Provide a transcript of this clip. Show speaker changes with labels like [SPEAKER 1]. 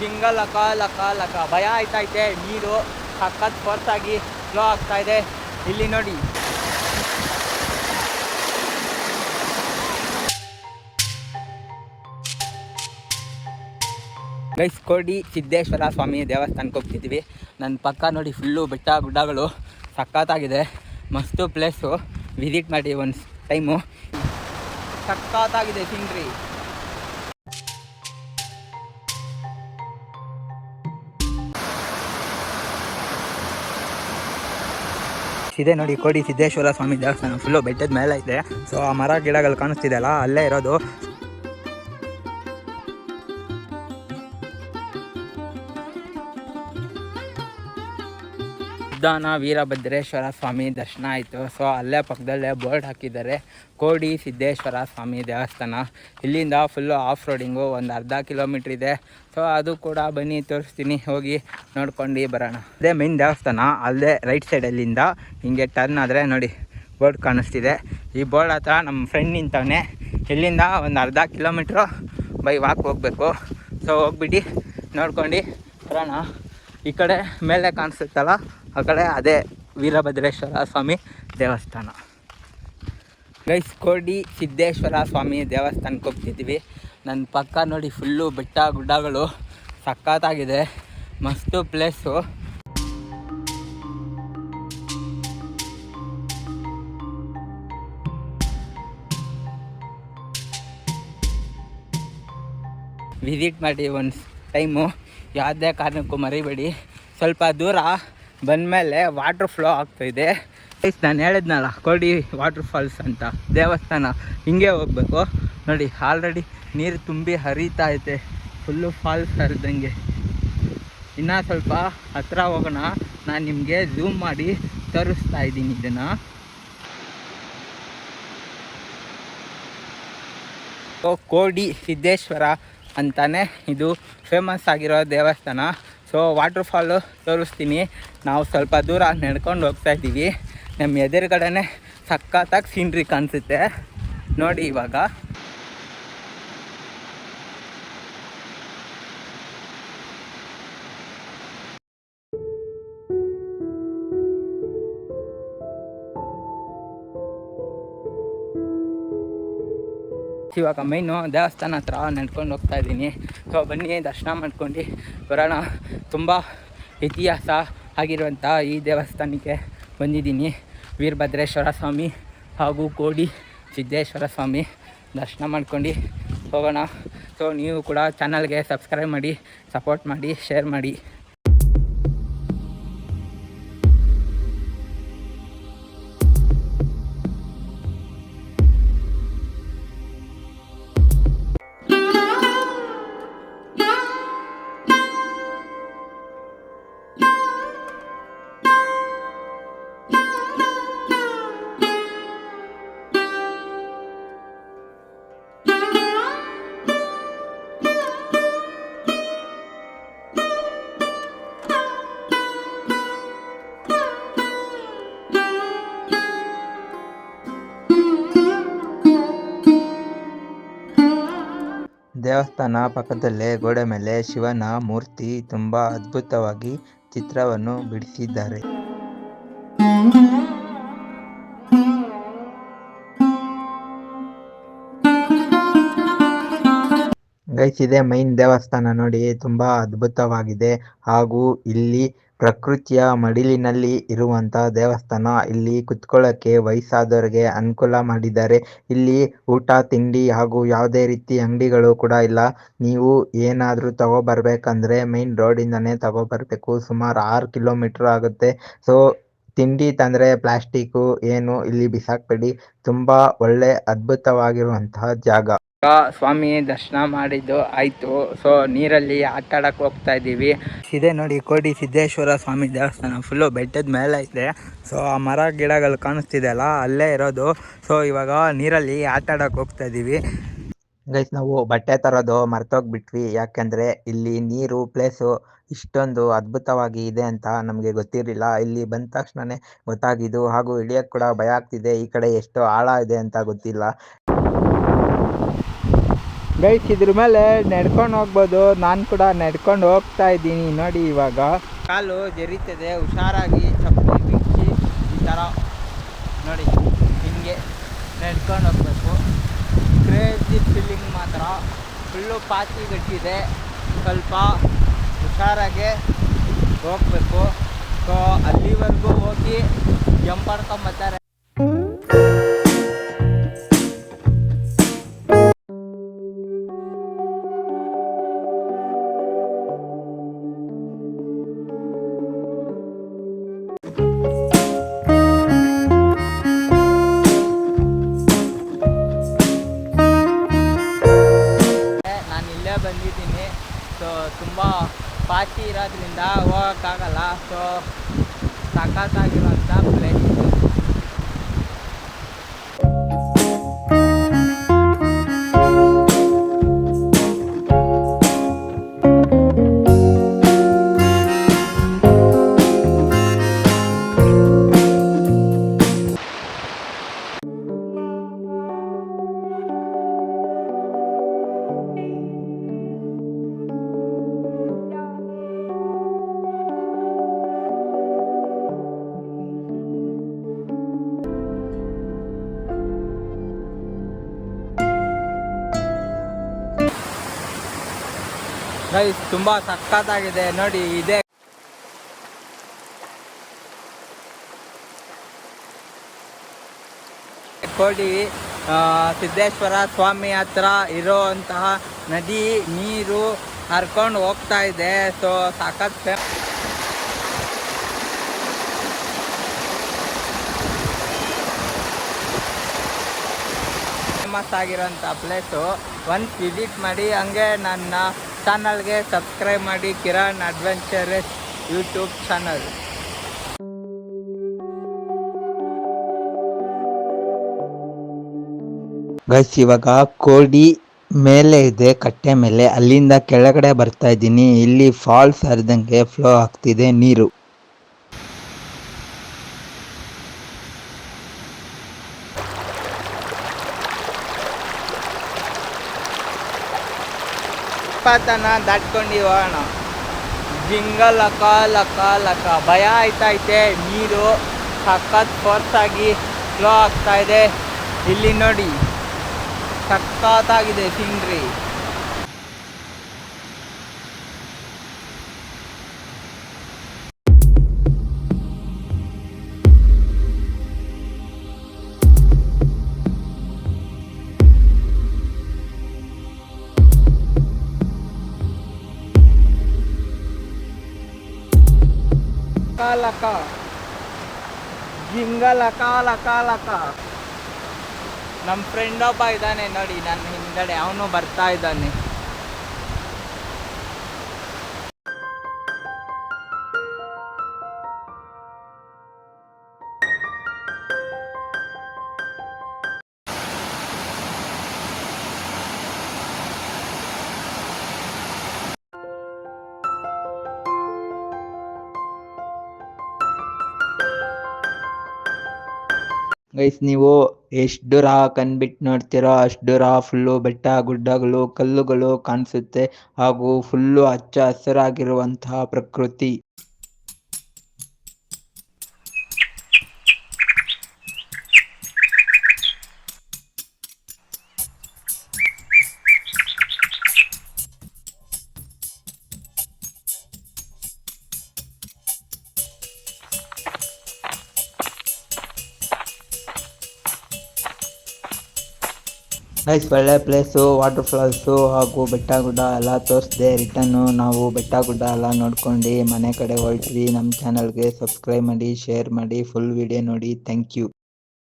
[SPEAKER 1] ಜಿಂಗ ಲಕ ಲಕ ಲಕ ಭಯ ಆಯ್ತೈತೆ ನೀರು ಸಖತ್ ಫೋರ್ಸಾಗಿ ಫ್ಲೋ ಆಗ್ತಾ ಇದೆ. ಇಲ್ಲಿ ನೋಡಿ. ಗೈಸ್, ಕೋಡಿ ಸಿದ್ದೇಶ್ವರ ಸ್ವಾಮಿ ದೇವಸ್ಥಾನಕ್ಕೆ ಹೋಗ್ತಿದ್ವಿ ನನ್ನ ಪಕ್ಕ ನೋಡಿ ಫುಲ್ಲು ಬೆಟ್ಟ ಗುಡ್ಡಗಳು. ಸಖತ್ತಾಗಿದೆ. ಮಸ್ತು ಪ್ಲೇಸು ವಿಸಿಟ್ ಮಾಡಿ ಒಂದು ಟೈಮು ಸಖತ್ತಾಗಿದೆ ಸೀನ್ರಿ ಇದೆ ನೋಡಿ, ಕೋಡಿ ಸಿದ್ದೇಶ್ವರ ಸ್ವಾಮಿ ದೇವಸ್ಥಾನ ಫುಲ್ಲು ಬೆಟ್ಟದ ಮೇಲೆ ಇದೆ. ಸೊ ಆ ಮರ ಗಿಡಗಳು ಕಾಣಿಸ್ತಿದೆಯಲ್ಲ ಅಲ್ಲೇ ಇರೋದು. ಉದ್ದಾನ ವೀರಭದ್ರೇಶ್ವರ ಸ್ವಾಮಿ ದರ್ಶನ ಆಯಿತು. ಸೊ ಅಲ್ಲೇ ಪಕ್ಕದಲ್ಲೇ ಬೋರ್ಡ್ ಹಾಕಿದ್ದಾರೆ. ಕೋಡಿ ಸಿದ್ದೇಶ್ವರ ಸ್ವಾಮಿ ದೇವಸ್ಥಾನ. ಇಲ್ಲಿಂದ ಫುಲ್ಲು ಆಫ್ ರೋಡಿಂಗು ಒಂದು ಅರ್ಧ ಕಿಲೋಮೀಟ್ರ್ ಇದೆ. ಸೊ ಅದು ಕೂಡ ಬನ್ನಿ, ತೋರಿಸ್ತೀನಿ. ಹೋಗಿ ನೋಡ್ಕೊಂಡು ಬರೋಣ. ಅದೇ ಮೇನ್ ದೇವಸ್ಥಾನ, ಅಲ್ಲೇ ರೈಟ್ ಸೈಡಲ್ಲಿಂದ ಹಿಂಗೆ ಟರ್ನ್ ಆದರೆ ನೋಡಿ, ಬೋರ್ಡ್ ಕಾಣಿಸ್ತಿದೆ. ಈ ಬೋರ್ಡ್ ಹತ್ರ ನಮ್ಮ ಫ್ರೆಂಡ್ ನಿಂತವನೇ. ಇಲ್ಲಿಂದ ಒಂದು ಅರ್ಧ ಕಿಲೋಮೀಟ್ರು ಬೈ ವಾಕ್ ಹೋಗಬೇಕು. ಸೊ ಹೋಗ್ಬಿಟ್ಟು ನೋಡ್ಕೊಂಡು ಬರೋಣ. ಈ ಕಡೆ ಮೇಲೆ ಕಾಣಿಸುತ್ತಲ್ಲ ಆ ಕಡೆ ಅದೇ ವೀರಭದ್ರೇಶ್ವರ ಸ್ವಾಮಿ ದೇವಸ್ಥಾನ. ಗೈಸ್, ಕೋಡಿ ಸಿದ್ದೇಶ್ವರ ಸ್ವಾಮಿ ದೇವಸ್ಥಾನಕ್ಕೆ ಹೋಗ್ತಿದ್ವಿ. ನನ್ನ ಪಕ್ಕ ನೋಡಿ ಫುಲ್ಲು ಬೆಟ್ಟ ಗುಡ್ಡಗಳು. ಸಖತ್ತಾಗಿದೆ. ಮಸ್ತು ಪ್ಲೇಸು. ವಿಸಿಟ್ ಮಾಡಿ ಒಂದು ಟೈಮು ಯಾವುದೇ ಕಾರಣಕ್ಕೂ ಮರಿಬೇಡಿ. ಸ್ವಲ್ಪ ದೂರ ಬಂದಮೇಲೆ ವಾಟ್ರ್ ಫ್ಲೋ ಆಗ್ತಾಯಿದೆ ನಾನು ಹೇಳಿದ್ನಲ್ಲ, ಕೋಡಿ ವಾಟ್ರ್ ಫಾಲ್ಸ್ ಅಂತ. ದೇವಸ್ಥಾನ, ಹಿಂಗೆ ಹೋಗ್ಬೇಕು. ನೋಡಿ ಆಲ್ರೆಡಿ ನೀರು ತುಂಬಿ ಹರಿತಾ ಐತೆ. ಫುಲ್ಲು ಫಾಲ್ಸ್ ಹರಿದಂಗೆ. ಇನ್ನೂ ಸ್ವಲ್ಪ ಹತ್ರ ಹೋಗೋಣ. ನಾನು ನಿಮಗೆ ಝೂಮ್ ಮಾಡಿ ತೋರಿಸ್ತಾ ಇದ್ದೀನಿ ಇದನ್ನು. ಕೋಡಿ ಸಿದ್ದೇಶ್ವರ ಅಂತಾನೆ ಇದು ಫೇಮಸ್ ಆಗಿರೋ ದೇವಸ್ಥಾನ. ಸೊ ವಾಟ್ರ್ ಫಾಲು ತೋರಿಸ್ತೀನಿ. ನಾವು ಸ್ವಲ್ಪ ದೂರ ನಡ್ಕೊಂಡು ಹೋಗ್ತಾ ಇದ್ದೀವಿ. ನಮ್ಮ ಎದುರುಗಡೆನೆ ಸಖತ್ತಾಗಿ ಸೀನ್ರಿ ಕಾಣಿಸುತ್ತೆ. ನೋಡಿ ಇವಾಗ. ಇವಾಗ ಮೈನು ದೇವಸ್ಥಾನ ಹತ್ರ ನಡ್ಕೊಂಡು ಹೋಗ್ತಾ ಇದ್ದೀನಿ. ಸೊ ಬನ್ನಿ, ದರ್ಶನ ಮಾಡ್ಕೊಂಡು ಬರೋಣ. ತುಂಬ ಇತಿಹಾಸ ಆಗಿರುವಂಥ ಈ ದೇವಸ್ಥಾನಕ್ಕೆ ಬಂದಿದ್ದೀನಿ. ವೀರಭದ್ರೇಶ್ವರ ಸ್ವಾಮಿ ಹಾಗೂ ಕೋಡಿ ಸಿದ್ದೇಶ್ವರ ಸ್ವಾಮಿ ದರ್ಶನ ಮಾಡ್ಕೊಂಡು ಹೋಗೋಣ. ಸೊ ನೀವು ಕೂಡ ಚಾನಲ್ಗೆ ಸಬ್ಸ್ಕ್ರೈಬ್ ಮಾಡಿ ಸಪೋರ್ಟ್ ಮಾಡಿ ಶೇರ್ ಮಾಡಿ. ದೇವಸ್ಥಾನ ಪಕ್ಕದಲ್ಲೇ ಗೋಡೆ ಮೇಲೆ ಶಿವನ ಮೂರ್ತಿ ತುಂಬಾ ಅದ್ಭುತವಾಗಿ ಚಿತ್ರವನ್ನು ಬಿಡಿಸಿದ್ದಾರೆ. ಗೈಸ್, ಇದೆ ಮೈನ್ ದೇವಸ್ಥಾನ ನೋಡಿ ತುಂಬಾ ಅದ್ಭುತವಾಗಿದೆ. ಹಾಗೂ ಇಲ್ಲಿ ಪ್ರಕೃತಿಯ ಮಡಿಲಿನಲ್ಲಿ ಇರುವಂತ ದೇವಸ್ಥಾನ. ಇಲ್ಲಿ ಕುತ್ಕೊಳ್ಳೋಕೆ ವಯಸ್ಸಾದವರಿಗೆ ಅನುಕೂಲ ಮಾಡಿದ್ದಾರೆ ಇಲ್ಲಿ ಊಟ, ತಿಂಡಿ ಹಾಗೂ ಯಾವುದೇ ರೀತಿ ಅಂಗಡಿಗಳು ಕೂಡ ಇಲ್ಲ. ನೀವು ಏನಾದರೂ ತಗೋಬರ್ಬೇಕಂದ್ರೆ ಮೈನ್ ರೋಡಿಂದನೇ ತಗೋಬರ್ಬೇಕು. ಸುಮಾರು ಆರು ಕಿಲೋಮೀಟರ್ ಆಗುತ್ತೆ. ಸೊ ತಿಂಡಿ ತಂದರೆ ಪ್ಲಾಸ್ಟಿಕ್ಕು ಏನು ಇಲ್ಲಿ ಬಿಸಾಕಬೇಡಿ. ತುಂಬ ಒಳ್ಳೆ ಅದ್ಭುತವಾಗಿರುವಂತಹ ಜಾಗ. ಸ್ವಾಮಿ ದರ್ಶನ ಮಾಡಿದ್ದು ಆಯಿತು. ಸೊ ನೀರಲ್ಲಿ ಆಟ ಆಡಕ್ಕೆ ಹೋಗ್ತಾ ಇದ್ದೀವಿ. ಇದೆ ನೋಡಿ ಕೋಡಿ ಸಿದ್ದೇಶ್ವರ ಸ್ವಾಮಿ ದೇವಸ್ಥಾನ. ಫುಲ್ಲು ಬೆಟ್ಟದ ಮೇಲೆ ಇದೆ. ಸೊ ಆ ಮರ ಗಿಡಗಳು ಕಾಣಿಸ್ತಿದೆಯಲ್ಲ ಅಲ್ಲೇ ಇರೋದು. ಸೊ ಇವಾಗ ನೀರಲ್ಲಿ ಆಟ ಆಡಕ್ಕೆ ಹೋಗ್ತಾ ಇದ್ದೀವಿ. ಗೈಸ್ ನಾವು ಬಟ್ಟೆ ತರೋದು ಮರ್ತೋಗ್ಬಿಟ್ವಿ. ಯಾಕೆಂದರೆ ಇಲ್ಲಿ ನೀರು ಪ್ಲೇಸು ಇಷ್ಟೊಂದು ಅದ್ಭುತವಾಗಿ ಇದೆ ಅಂತ ನಮಗೆ ಗೊತ್ತಿರಲಿಲ್ಲ. ಇಲ್ಲಿ ಬಂದ ತಕ್ಷಣನೇ ಗೊತ್ತಾಗಿದ್ದು ಹಾಗೂ ಇಳಿಯೋಕ್ಕೆ ಕೂಡ ಭಯ ಆಗ್ತಿದೆ. ಈ ಕಡೆ ಎಷ್ಟು ಆಳ ಇದೆ ಅಂತ ಗೊತ್ತಿಲ್ಲ. ಗೈಸ್ ಇದ್ರ ಮೇಲೆ ನಡ್ಕೊಂಡು ಹೋಗ್ಬೋದು. ನಾನು ಕೂಡ ನಡ್ಕೊಂಡು ಹೋಗ್ತಾ ಇದ್ದೀನಿ. ನೋಡಿ ಇವಾಗ. ಕಾಲು ಜರಿತದೆ. ಹುಷಾರಾಗಿ ಚಪ್ಪಲಿ ಬಿಚ್ಚಿ ಈ ಥರ ನೋಡಿ, ಹಿಂಗೆ ನಡ್ಕೊಂಡು ಹೋಗ್ಬೇಕು. ಕ್ರೇಜಿ ಫೀಲಿಂಗ್ ಮಾತ್ರ. ಫುಲ್ಲು ಪಾಚಿ ಗಟ್ಟಿದೆ. ಸ್ವಲ್ಪ ಹುಷಾರಾಗೆ ಹೋಗ್ಬೇಕು. ಸೊ ಅಲ್ಲಿವರೆಗೂ ಹೋಗಿ ಜಂಪ್ ಮಾಡ್ಕೊಂಬತ್ತಾರೆ ಪಾಚಿ ಇರೋದ್ರಿಂದ ಹೋಗೋಕ್ಕಾಗಲ್ಲ. ಸೊ ಸಖತ್ತಾಗಿರೋಂಥ ಪ್ಲೇಸ್ ಗೈಸ್ ತುಂಬ ಸಕ್ಕತ್ತಾಗಿದೆ ನೋಡಿ, ಇದೆ. ಕೋಡಿ ಸಿದ್ದೇಶ್ವರ ಸ್ವಾಮಿ ಹತ್ರ ಇರೋವಂತಹ ನದಿ, ನೀರು ಹರ್ಕೊಂಡು ಹೋಗ್ತಾ ಇದೆ. ಸೊ ಸಾಕತ್ ಫೇಮಸ್ ಆಗಿರೋಂಥ ಪ್ಲೇಸು ಒಂದು ವಿಸಿಟ್ ಮಾಡಿ, ಹಂಗೆ ನನ್ನ ಚಾನಲ್ಗೆ ಸಬ್ಸ್ಕ್ರೈಬ್ ಮಾಡಿ Kiran adventurous YouTube channel. Guys ಇವಾಗ ಕೋಡಿ ಮೇಲೆ ಇದೆ, ಕಟ್ಟೆ ಮೇಲೆ. ಅಲ್ಲಿಂದ ಕೆಳಗಡೆ ಬರ್ತಾ ಇದ್ದೀನಿ. ಇಲ್ಲಿ ಫಾಲ್ಸ್ ಹರಿದಂಗೆ ಫ್ಲೋ ಆಗ್ತಿದೆ ನೀರು. ಪಾತನ ದಾಟ್ಕೊಂಡು ಹೋಗೋಣ ಜಿಂಗಲ್ ಲಕ ಲಕ ಲಕ ಭಯ ಆಯ್ತೈತೆ ನೀರು ಸಖತ್ ಫೋರ್ಸ್ ಆಗಿ ಫ್ಲೋ ಆಗ್ತಾ ಇದೆ. ಇಲ್ಲಿ ನೋಡಿ, ಸಖತ್ತಾಗಿದೆ ಸೀನ್ರಿ ಲಕ ಜಿಂಗ ಲಕ ಲಕ ಲಕ ನಮ್ಮ ಫ್ರೆಂಡ್ ಒಬ್ಬ ಇದ್ದಾನೆ ನೋಡಿ ನನ್ನ ಹಿಂದಡೆ, ಅವನು ಬರ್ತಾ ಇದ್ದಾನೆ. ಗೈಸ್ ನೀವು ಎಷ್ಟು ದೂರ ಕಣ್ಬಿಟ್ಟು ನೋಡ್ತೀರೋ ಅಷ್ಟು ದೂರ ಫುಲ್ಲು ಬೆಟ್ಟ, ಗುಡ್ಡಗಳು, ಕಲ್ಲುಗಳು ಕಾಣಿಸುತ್ತೆ. ಹಾಗೂ ಫುಲ್ಲು ಹಚ್ಚ ಹಸಿರಾಗಿರುವಂತಹ ಪ್ರಕೃತಿ. ಗೈಸ್ ಒಳ್ಳೆ ಪ್ಲೇಸು ವಾಟರ್ ಫಾಲ್ಸು ಹಾಗೂ ಬೆಟ್ಟ ಗುಡ್ಡ ಎಲ್ಲ ತೋರಿಸ್ದೆ. ರಿಟರ್ನು ನಾವು ಬೆಟ್ಟ ಗುಡ್ಡ ಎಲ್ಲ ನೋಡ್ಕೊಂಡು ಮನೆ ಕಡೆ ಹೊರಟ್ವಿ. ನಮ್ಮ ಚಾನಲ್ಗೆ ಸಬ್ಸ್ಕ್ರೈಬ್ ಮಾಡಿ ಶೇರ್ ಮಾಡಿ ಫುಲ್ ವಿಡಿಯೋ ನೋಡಿ. Thank you